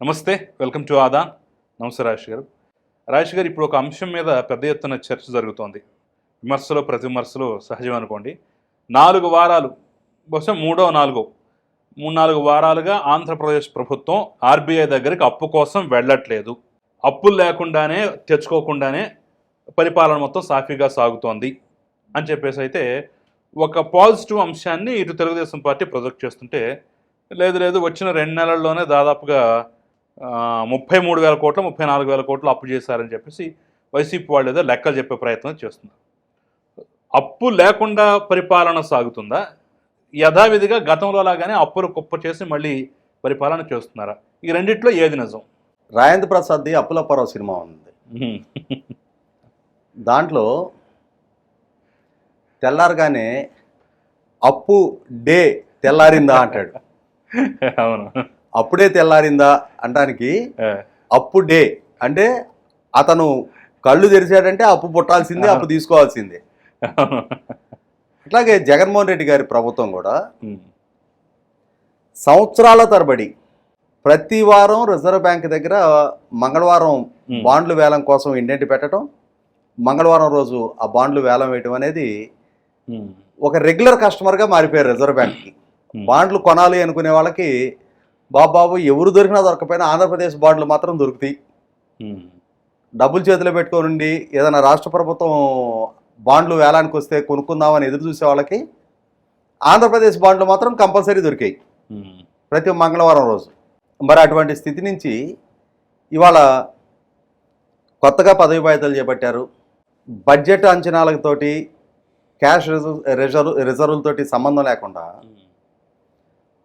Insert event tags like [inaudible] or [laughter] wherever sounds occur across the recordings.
నమస్తే welcome to ఆదా. నమస్తే రాజేష్ గారు. రాజేష్ గారు ఇప్పుడు ఒక అంశం మీద పెద్ద ఎత్తున చర్చ జరుగుతోంది. విమర్శలు ప్రతి విమర్శలు సహజం అనుకోండి. నాలుగు వారాలు బహుశా మూడో నాలుగో మూడు నాలుగు వారాలుగా ఆంధ్రప్రదేశ్ ప్రభుత్వం ఆర్బీఐ దగ్గరికి అప్పు కోసం వెళ్ళట్లేదు. అప్పులు లేకుండానే తెచ్చుకోకుండానే పరిపాలన మొత్తం సాఫీగా సాగుతోంది అని చెప్పేసి అయితే ఒక పాజిటివ్ అంశాన్ని ఇటు తెలుగుదేశం పార్టీ ప్రొజెక్ట్ చేస్తుంటే లేదు లేదు వచ్చిన రెండు నెలల్లోనే దాదాపుగా ముప్పై మూడు వేల కోట్లు ముప్పై నాలుగు వేల కోట్లు అప్పు చేశారని చెప్పేసి వైసీపీ వాళ్ళు ఏదో లెక్కలు చెప్పే ప్రయత్నం చేస్తున్నారు. అప్పు లేకుండా పరిపాలన సాగుతుందా? యథావిధిగా గతంలో లాగానే అప్పులు కుప్ప చేసి మళ్ళీ పరిపాలన చేస్తున్నారా? ఈ రెండిట్లో ఏది నిజం? రాజేంద్ర ప్రసాద్ది అప్పులప్పారావు సినిమా ఉంది. దాంట్లో తెల్లారగానే అప్పు డే తెల్లారిందా అంటాడు. [laughs] అవును. అప్పుడే తెల్లారిందా అంటానికి ఆ, అప్పు డే అంటే అతను కళ్ళు తెరిచాడంటే అప్పు పుట్టాల్సిందే అప్పు తీసుకోవాల్సిందే. అట్లాగే జగన్మోహన్ రెడ్డి గారి ప్రభుత్వం కూడా సంవత్సరాల తరబడి ప్రతి వారం రిజర్వ్ బ్యాంక్ దగ్గర మంగళవారం. బాండ్లు వేలం కోసం ఇండెంట్ పెట్టడం మంగళవారం రోజు ఆ బాండ్లు వేలం వేయటం అనేది ఒక రెగ్యులర్ కస్టమర్గా మారిపోయారు రిజర్వ్ బ్యాంక్కి. బాండ్లు కొనాలి అనుకునే వాళ్ళకి బాబు బాబు ఎవరు దొరికినా దొరకపోయినా ఆంధ్రప్రదేశ్ బాండ్లు మాత్రం దొరుకుతాయి. డబ్బులు చేతిలో పెట్టుకొని ఉండి ఏదైనా రాష్ట్ర ప్రభుత్వం బాండ్లు వేలానికి వస్తే కొనుక్కుందామని ఎదురు చూసే వాళ్ళకి ఆంధ్రప్రదేశ్ బాండ్లు మాత్రం కంపల్సరీ దొరికాయి. ప్రతి మంగళవారం రోజు. మరి అటువంటి స్థితి నుంచి ఇవాళ కొత్తగా పదవి బాధ్యతలు చేపట్టారు. బడ్జెట్ అంచనాలతోటి క్యాష్ రిజర్వ్ రిజర్వ్ రిజర్వులతోటి సంబంధం లేకుండా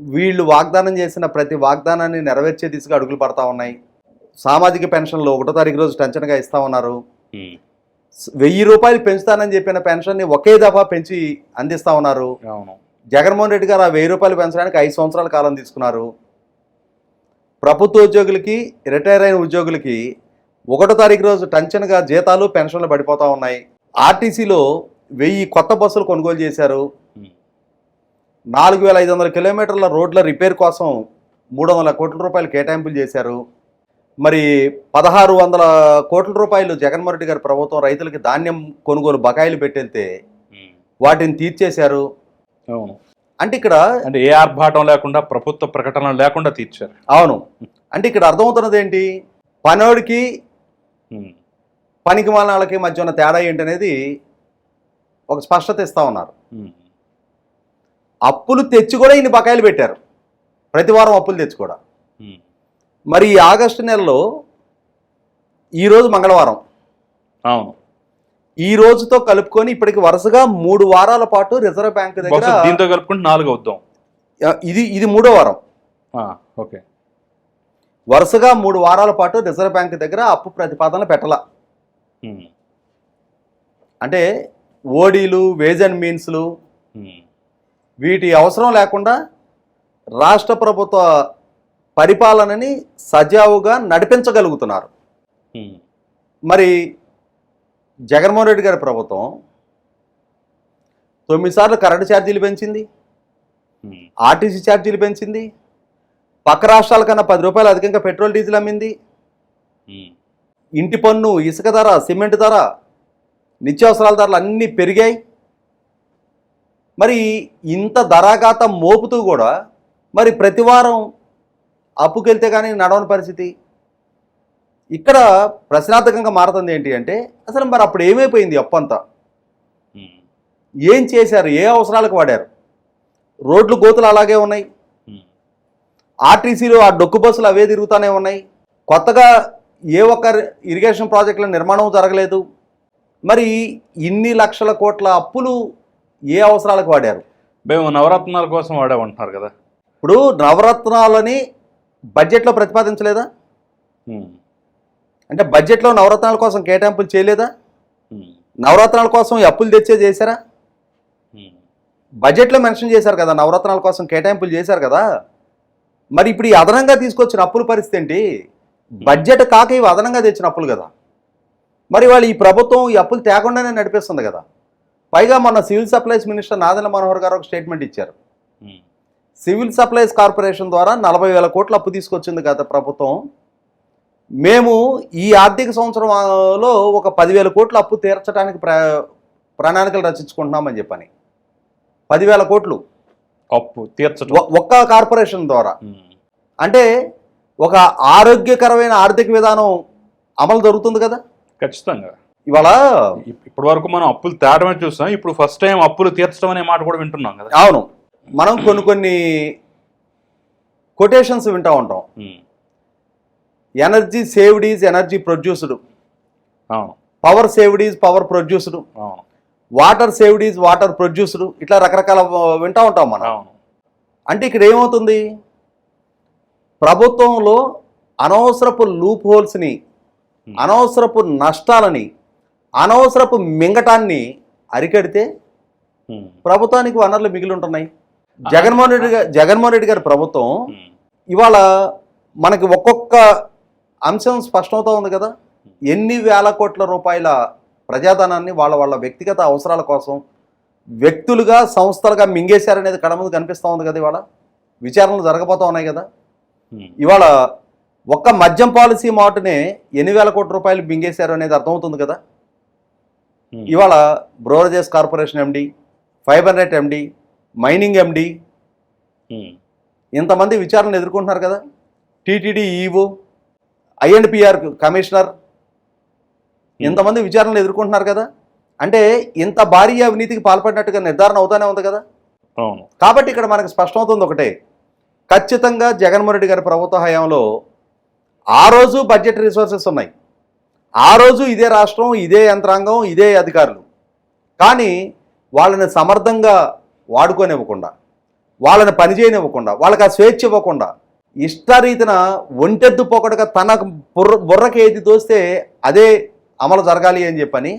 వీళ్ళు వాగ్దానం చేసిన ప్రతి వాగ్దానాన్ని నెరవేర్చే దిశగా అడుగులు పడతా ఉన్నాయి. సామాజిక పెన్షన్లు ఒకటో తారీఖు రోజు టెన్షన్గా ఇస్తా ఉన్నారు. వెయ్యి రూపాయలు పెంచుతానని చెప్పిన పెన్షన్ని ఒకే దఫా పెంచి అందిస్తా ఉన్నారు. జగన్మోహన్ రెడ్డి గారు ఆ వెయ్యి రూపాయలు పెంచడానికి ఐదు సంవత్సరాల కాలం తీసుకున్నారు. ప్రభుత్వ ఉద్యోగులకి రిటైర్ అయిన ఉద్యోగులకి ఒకటో తారీఖు రోజు టెన్షన్గా జీతాలు పెన్షన్లు పడిపోతూ ఉన్నాయి. ఆర్టీసీలో వెయ్యి కొత్త బస్సులు కొనుగోలు చేశారు. నాలుగు వేల ఐదు వందల కిలోమీటర్ల రోడ్ల రిపేర్ కోసం మూడు వందల కోట్ల రూపాయలు కేటాయింపులు చేశారు. మరి పదహారు వందల కోట్ల రూపాయలు జగన్మోహన్ రెడ్డి గారి ప్రభుత్వం రైతులకి ధాన్యం కొనుగోలు బకాయిలు పెట్టెళ్తే వాటిని తీర్చేశారు. అవును. అంటే ఇక్కడ అంటే ఏ ఆర్భాటం లేకుండా ప్రభుత్వ ప్రకటన లేకుండా తీర్చారు. అవును. అంటే ఇక్కడ అర్థమవుతున్నది ఏంటి? పనోడికి పనికి వాళ్ళకి మధ్య ఉన్న తేడా ఏంటనేది ఒక స్పష్టత ఇస్తా ఉన్నారు. అప్పులు తెచ్చి కూడా ఇన్ని బకాయిలు పెట్టారు. ప్రతి వారం అప్పులు తెచ్చి కూడా. మరి ఈ ఆగస్టు నెలలో ఈరోజు మంగళవారం అవును. ఈ రోజుతో కలుపుకొని ఇప్పటికి వరుసగా మూడు వారాల పాటు రిజర్వ్ బ్యాంక్ దగ్గర దీంతో కలుపుకుంటే నాలుగు అవుద్దాం. ఇది ఇది మూడో వారం. ఓకే. వరుసగా మూడు వారాల పాటు రిజర్వ్ బ్యాంక్ దగ్గర అప్పు ప్రతిపాదన పెట్టాల. అంటే ఓడీలు వేజ్ అండ్ మీన్స్లు వీటి అవసరం లేకుండా రాష్ట్ర ప్రభుత్వ పరిపాలనని సజావుగా నడిపించగలుగుతున్నారు. మరి జగన్మోహన్ రెడ్డి గారి ప్రభుత్వం తొమ్మిది సార్లు కరెంటు ఛార్జీలు పెంచింది. ఆర్టీసీ ఛార్జీలు పెంచింది. పక్క రాష్ట్రాల కన్నా పది రూపాయలు అధికంగా పెట్రోల్ డీజిల్ అమ్మింది. ఇంటి పన్ను ఇసుక ధర సిమెంట్ ధర నిత్యావసరాల ధరలు అన్నీ పెరిగాయి. మరి ఇంత ధరాఘాతం మోపుతూ కూడా మరి ప్రతి వారం అప్పుకెళ్తే కానీ నడవని పరిస్థితి. ఇక్కడ ప్రశ్నార్థకంగా మారుతుంది ఏంటి అంటే అసలు మరి అప్పుడు ఏమైపోయింది అప్పు అంతా ఏం చేశారు? ఏ అవసరాలకు వాడారు? రోడ్లు గోతులు అలాగే ఉన్నాయి. ఆర్టీసీలు ఆ డొక్కు బస్సులు అవే తిరుగుతూనే ఉన్నాయి. కొత్తగా ఏ ఒక్క ఇరిగేషన్ ప్రాజెక్టుల నిర్మాణం జరగలేదు. మరి ఇన్ని లక్షల కోట్ల అప్పులు ఏ అవసరాలకు వాడారు? మేము నవరత్నాల కోసం వాడామంటున్నారు కదా. ఇప్పుడు నవరత్నాలని బడ్జెట్లో ప్రతిపాదించలేదా? అంటే బడ్జెట్లో నవరత్నాల కోసం కేటాయింపులు చేయలేదా? నవరత్నాల కోసం అప్పులు తెచ్చే చేశారా? బడ్జెట్లో మెన్షన్ చేశారు కదా నవరత్నాల కోసం కేటాయింపులు చేశారు కదా. మరి ఇప్పుడు ఈ అదనంగా తీసుకొచ్చిన అప్పుల పరిస్థితి ఏంటి? బడ్జెట్ కాక ఇవి అదనంగా తెచ్చిన అప్పులు కదా. మరి వాళ్ళు ఈ ప్రభుత్వం ఈ అప్పులు తేకుండానే నడిపిస్తుంది కదా. పైగా మొన్న civil supplies minister Nadendla Manohar గారు ఒక స్టేట్మెంట్ ఇచ్చారు. ఉమ్, సివిల్ సప్లైస్ కార్పొరేషన్ ద్వారా నలభై వేల కోట్ల అప్పు తీసుకొచ్చింది గత ప్రభుత్వం. మేము ఈ ఆర్థిక సంవత్సరంలో ఒక పదివేల కోట్ల అప్పు తీర్చడానికి ప్ర ప్రణాళికలు రచించుకుంటున్నామని చెప్పని. పదివేల కోట్లు. అప్పు తీర్చడం. ఒక్క కార్పొరేషన్ ద్వారా. ఉమ్. అంటే ఒక ఆరోగ్యకరమైన ఆర్థిక విధానం అమలు జరుగుతుంది కదా? ఖచ్చితంగా. ఇవాళ ఇప్- ఇప్పటి వరకు మనం అప్పులు తేడమే చూసాం. ఇప్పుడు ఫస్ట్ టైం అప్పులు తీర్చడం అనే మాట కూడా వింటున్నాం కదా. అవును. మనం కొన్ని కొన్ని కొటేషన్స్ వింటూ ఉంటాం. Energy saved is energy produced అవును. Power saved is power produced అవును. Water saved is water produced ఇట్లా రకరకాల వింటూ ఉంటాం మనం. అంటే ఇక్కడ ఏమవుతుంది? ప్రభుత్వంలో అనవసరపు లూప్ హోల్స్ని. అనవసరపు నష్టాలని అనవసరపు మింగటాన్ని అరికడితే. ప్రభుత్వానికి వనరులు మిగిలి ఉంటున్నాయి జగన్మోహన్ రెడ్డి గారి జగన్మోహన్ రెడ్డి గారి ప్రభుత్వం. ఇవాళ మనకి ఒక్కొక్క అంశం స్పష్టమవుతా ఉంది కదా ఎన్ని వేల కోట్ల రూపాయల ప్రజాధనాన్ని వాళ్ళ వాళ్ళ వ్యక్తిగత అవసరాల కోసం వ్యక్తులుగా సంస్థలుగా మింగేశారనేది కడ ముందు కనిపిస్తూ ఉంది కదా ఇవాళ విచారణలు జరగబోతా ఉన్నాయి కదా. ఇవాళ ఒక్క మద్యం పాలసీ మాటనే ఎన్ని వేల కోట్ల రూపాయలు మింగేశారు అనేది అర్థమవుతుంది కదా. ఇవాళ beverages corporation MD fibre net MD mining MD um. ఇంతమంది విచారణలు ఎదుర్కొంటున్నారు కదా. TTD EO I and PR commissioner. ఇంతమంది విచారణలు ఎదుర్కొంటున్నారు కదా. అంటే ఇంత భారీ అవినీతికి పాల్పడినట్టుగా నిర్ధారణ అవుతానే ఉంది కదా. కాబట్టి ఇక్కడ మనకు స్పష్టమవుతుంది ఒకటే. ఖచ్చితంగా జగన్మోహన్ రెడ్డి గారి ప్రభుత్వ హయాంలో ఆ రోజు బడ్జెట్ రిసోర్సెస్ ఉన్నాయి. ఆ రోజు ఇదే రాష్ట్రం ఇదే యంత్రాంగం ఇదే అధికారులు. కానీ వాళ్ళని సమర్థంగా వాడుకోనివ్వకుండా వాళ్ళని పనిచేయనివ్వకుండా వాళ్ళకి ఆ స్వేచ్ఛ ఇవ్వకుండా ఇష్టరీతిన ఒంటెద్దు పోకడగా తన బుర్ర బుర్రకి ఏది దోస్తే అదే అమలు జరగాలి అని చెప్పని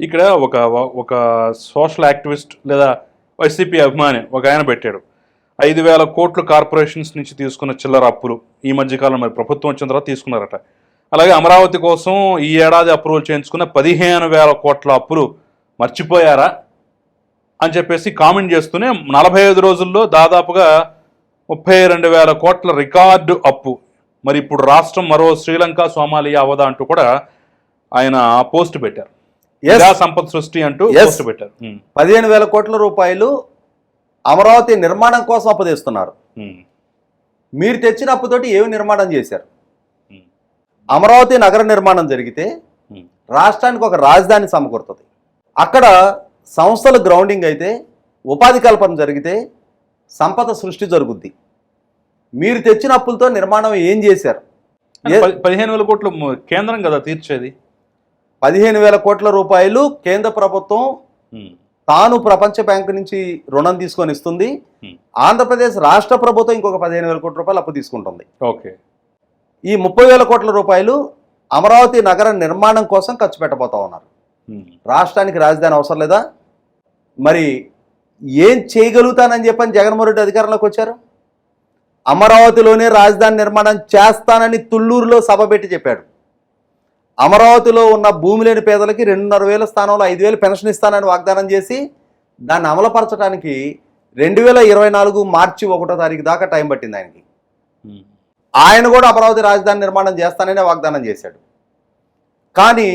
ఇక్కడ ఒక ఒక సోషల్ యాక్టివిస్ట్ లేదా వైసీపీ అభిమాని ఒక ఆయన పెట్టాడు. ఐదు వేల కోట్లు కార్పొరేషన్స్ నుంచి తీసుకున్న చిల్లర అప్పులు ఈ మధ్యకాలం మరి ప్రభుత్వం వచ్చిన తర్వాత తీసుకున్నారట. అలాగే అమరావతి కోసం ఈ ఏడాది అప్రూవల్ చేయించుకున్న పదిహేను వేల కోట్ల అప్పులు మర్చిపోయారా అని చెప్పేసి కామెంట్ చేస్తూనే నలభై ఐదు రోజుల్లో దాదాపుగా ముప్పై రెండు వేల కోట్ల రికార్డు అప్పు. మరి ఇప్పుడు రాష్ట్రం మరో శ్రీలంక సోమాలియా అవదా అంటూ కూడా ఆయన పోస్ట్ పెట్టారు. సంపద సృష్టి అంటూ. పోస్ట్ పెట్టారు. పదిహేను వేల కోట్ల రూపాయలు అమరావతి నిర్మాణం కోసం అప్పు తెస్తున్నారు. మీరు తెచ్చిన అప్పుతోటి ఏమి నిర్మాణం చేశారు? అమరావతి నగర నిర్మాణం జరిగితే రాష్ట్రానికి ఒక రాజధాని సమకూరుతుంది. అక్కడ సంస్థల గ్రౌండింగ్ అయితే ఉపాధి కల్పన జరిగితే సంపద సృష్టి జరుగుద్ది. మీరు తెచ్చిన అప్పులతో నిర్మాణం ఏం చేశారు? పదిహేను వేల కోట్లు కేంద్రం కదా తీర్చేది? పదిహేను వేల కోట్ల రూపాయలు కేంద్ర ప్రభుత్వం తాను ప్రపంచ బ్యాంకు నుంచి రుణం తీసుకొని ఇస్తుంది. ఆంధ్రప్రదేశ్ రాష్ట్ర ప్రభుత్వం ఇంకొక పదిహేను వేల కోట్ల రూపాయలు అప్పు తీసుకుంటుంది. ఓకే. ఈ ముప్పై వేల కోట్ల రూపాయలు అమరావతి నగర నిర్మాణం కోసం ఖర్చు పెట్టబోతా ఉన్నారు. రాష్ట్రానికి రాజధాని అవసరం లేదా? మరి ఏం చేయగలుగుతానని చెప్పని జగన్మోహన్ రెడ్డి అధికారంలోకి వచ్చారు? అమరావతిలోనే రాజధాని నిర్మాణం చేస్తానని తుళ్ళూరులో సభ పెట్టి చెప్పాడు. అమరావతిలో ఉన్న భూమి లేని పేదలకి రెండున్నర వేల స్థానంలో ఐదు వేలు పెన్షన్ ఇస్తానని వాగ్దానం చేసి దాన్ని అమలుపరచడానికి రెండు వేల ఇరవై నాలుగు మార్చి ఒకటో తారీఖు దాకా టైం పట్టింది ఆయనకి. ఆయన కూడా అమరావతి రాజధాని నిర్మాణం చేస్తాననే వాగ్దానం చేశాడు. కానీ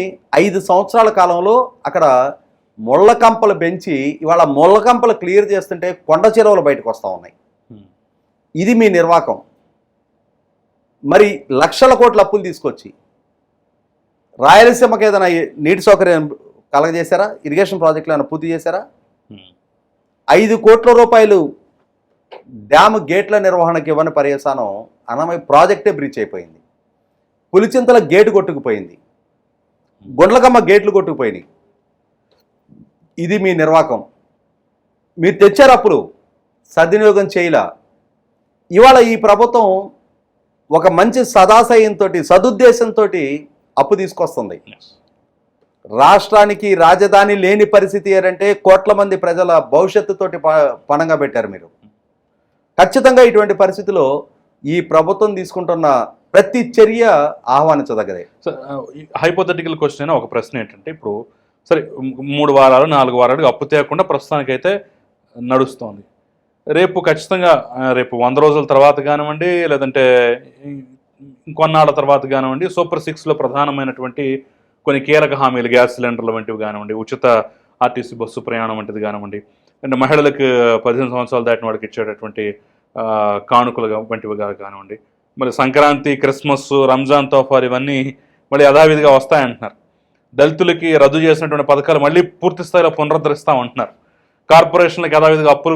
ఐదు సంవత్సరాల కాలంలో అక్కడ ముళ్ళ కంపలు పెంచి ఇవాళ ముళ్ళ కంపలు క్లియర్ చేస్తుంటే కొండ చెరువులు బయటకు వస్తూ ఉన్నాయి. ఇది మీ నిర్వాకం. మరి లక్షల కోట్ల అప్పులు తీసుకొచ్చి రాయలసీమకి ఏదైనా నీటి సౌకర్యం కలగజేశారా? ఇరిగేషన్ ప్రాజెక్టులు ఏమైనా పూర్తి చేశారా? ఐదు కోట్ల రూపాయలు డ్యామ్ గేట్ల నిర్వహణకి ఇవ్వని పర్యవసానం అన్నమయ్య ప్రాజెక్టే బ్రీచ్ అయిపోయింది. పులిచింతల గేటు కొట్టుకుపోయింది. గుండ్లకమ్మ గేట్లు కొట్టుకుపోయినాయి. ఇది మీ నిర్వాకం. మీరు తెచ్చారు అప్పుడు సద్వినియోగం చేయలా. ఇవాళ ఈ ప్రభుత్వం ఒక మంచి సదాశయంతో సదుద్దేశంతో అప్పు తీసుకొస్తుంది. రాష్ట్రానికి రాజధాని లేని పరిస్థితి ఏంటంటే కోట్ల మంది ప్రజల భవిష్యత్తుతోటి ప- పణంగా పెట్టారు మీరు. ఖచ్చితంగా ఇటువంటి పరిస్థితిలో ఈ ప్రభుత్వం తీసుకుంటున్న ప్రతి చర్య ఆహ్వానించదగ్గదే. సో హైపోథెటికల్ క్వశ్చన్ అయినా ఒక ప్రశ్న ఏంటంటే ఇప్పుడు సరే మూడు వారాలు నాలుగు వారాలు అప్పు తేకుండా ప్రస్తుతానికైతే నడుస్తోంది. రేపు ఖచ్చితంగా రేపు వంద రోజుల తర్వాత కానివ్వండి లేదంటే ఇంకొన్నాళ్ళ తర్వాత కానివ్వండి సూపర్ సిక్స్లో ప్రధానమైనటువంటి కొన్ని కీలక హామీలు గ్యాస్ సిలిండర్లు వంటివి కానివ్వండి ఉచిత ఆర్టీసీ బస్సు ప్రయాణం వంటిది కానివ్వండి అండ్ మహిళలకు పదిహేను సంవత్సరాలు దాటిన వాడికి ఇచ్చేటటువంటి కానుకలు వంటివి కానివ్వండి. మరి సంక్రాంతి క్రిస్మస్ రంజాన్ తోఫార్ ఇవన్నీ మళ్ళీ యథావిధిగా వస్తాయంటున్నారు. దళితులకి రద్దు చేసినటువంటి పథకాలు మళ్ళీ పూర్తి స్థాయిలో పునరుద్ధరిస్తామంటున్నారు. కార్పొరేషన్లకు యథావిధిగా అప్పులు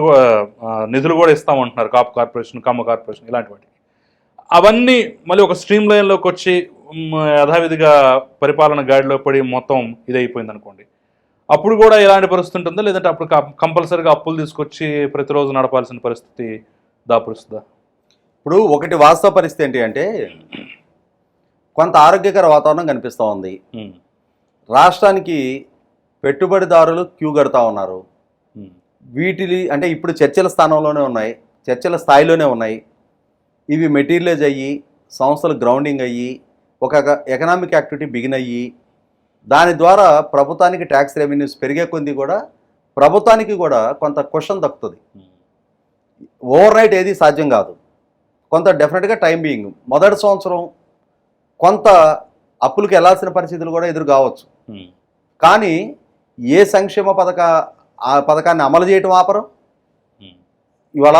నిధులు కూడా ఇస్తామంటున్నారు. కాపు కార్పొరేషన్ కమ్మ కార్పొరేషన్ ఇలాంటి వాటికి. అవన్నీ మళ్ళీ ఒక స్ట్రీమ్ లైన్లోకి వచ్చి యథావిధిగా పరిపాలన గాడిలో పడి మొత్తం ఇదైపోయింది అనుకోండి అప్పుడు కూడా ఇలాంటి పరిస్థితి ఉంటుందా? లేదంటే అప్పుడు కంపల్సరీగా అప్పులు తీసుకొచ్చి ప్రతిరోజు నడపాల్సిన పరిస్థితి దాపురుస్తుందా? ఇప్పుడు ఒకటి వాస్తవ పరిస్థితి ఏంటి అంటే కొంత ఆరోగ్యకర వాతావరణం కనిపిస్తూ ఉంది. రాష్ట్రానికి పెట్టుబడిదారులు క్యూ కడతా ఉన్నారు. వీటిని అంటే ఇప్పుడు చర్చల స్థానంలోనే ఉన్నాయి. చర్చల స్థాయిలోనే ఉన్నాయి. ఇవి మెటీరియలైజ్ అయ్యి సంస్థలు గ్రౌండింగ్ అయ్యి ఒక ఎకనామిక్ యాక్టివిటీ బిగిన్ అయ్యి దాని ద్వారా ప్రభుత్వానికి ట్యాక్స్ రెవెన్యూస్ పెరిగే కొద్దీ కూడా ప్రభుత్వానికి కూడా కొంత క్వశ్చన్ దక్కుతుంది. ఓవర్ నైట్ ఏది సాధ్యం కాదు. కొంత డెఫినెట్గా టైం బీయింగ్. మొదటి సంవత్సరం కొంత అప్పులకు వెళ్ళాల్సిన పరిస్థితులు కూడా ఎదురు కావచ్చు. కానీ ఏ సంక్షేమ పథక ఆ పథకాన్ని అమలు చేయటం ఆపరం. ఇవాళ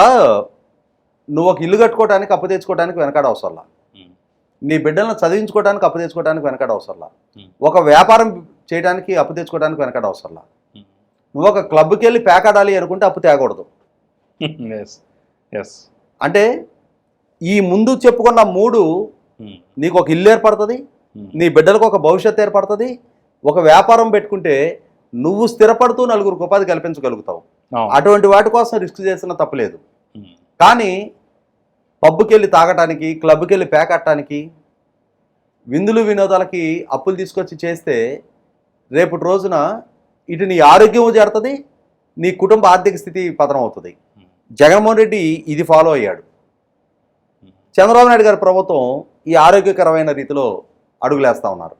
నువ్వు ఒక ఇల్లు కట్టుకోవడానికి అప్పు తెచ్చుకోవడానికి వెనకాడ అవసరంలా నీ బిడ్డలను చదివించుకోవడానికి అప్పు తెచ్చుకోవడానికి వెనకాడ అవసరంలా. ఒక వ్యాపారం చేయడానికి అప్పు తెచ్చుకోవడానికి వెనకాడ అవసరంలా. నువ్వు ఒక క్లబ్కి వెళ్ళి ప్యాక్ ఆడాలి అనుకుంటే అప్పు తేకూడదు. [laughs] అంటే ఈ ముందు చెప్పుకున్న మూడు నీకు ఒక ఇల్లు ఏర్పడుతుంది నీ బిడ్డలకు ఒక భవిష్యత్తు ఏర్పడుతుంది ఒక వ్యాపారం పెట్టుకుంటే నువ్వు స్థిరపడుతూ నలుగురికి ఉపాధి కల్పించగలుగుతావు. అటువంటి వాటి కోసం రిస్క్ చేసిన తప్పలేదు కానీ పబ్కి వెళ్ళి తాగటానికి క్లబ్కి వెళ్ళి పేకట్టడానికి విందులు వినోదాలకి అప్పులు తీసుకొచ్చి చేస్తే రేపటి రోజున ఇటు నీ ఆరోగ్యం చేరుతుంది నీ కుటుంబ ఆర్థిక స్థితి పతనం అవుతుంది జగన్మోహన్ రెడ్డి ఇది ఫాలో అయ్యాడు. చంద్రబాబు నాయుడు గారి ప్రభుత్వం ఈ ఆరోగ్యకరమైన రీతిలో అడుగులేస్తా ఉన్నారు.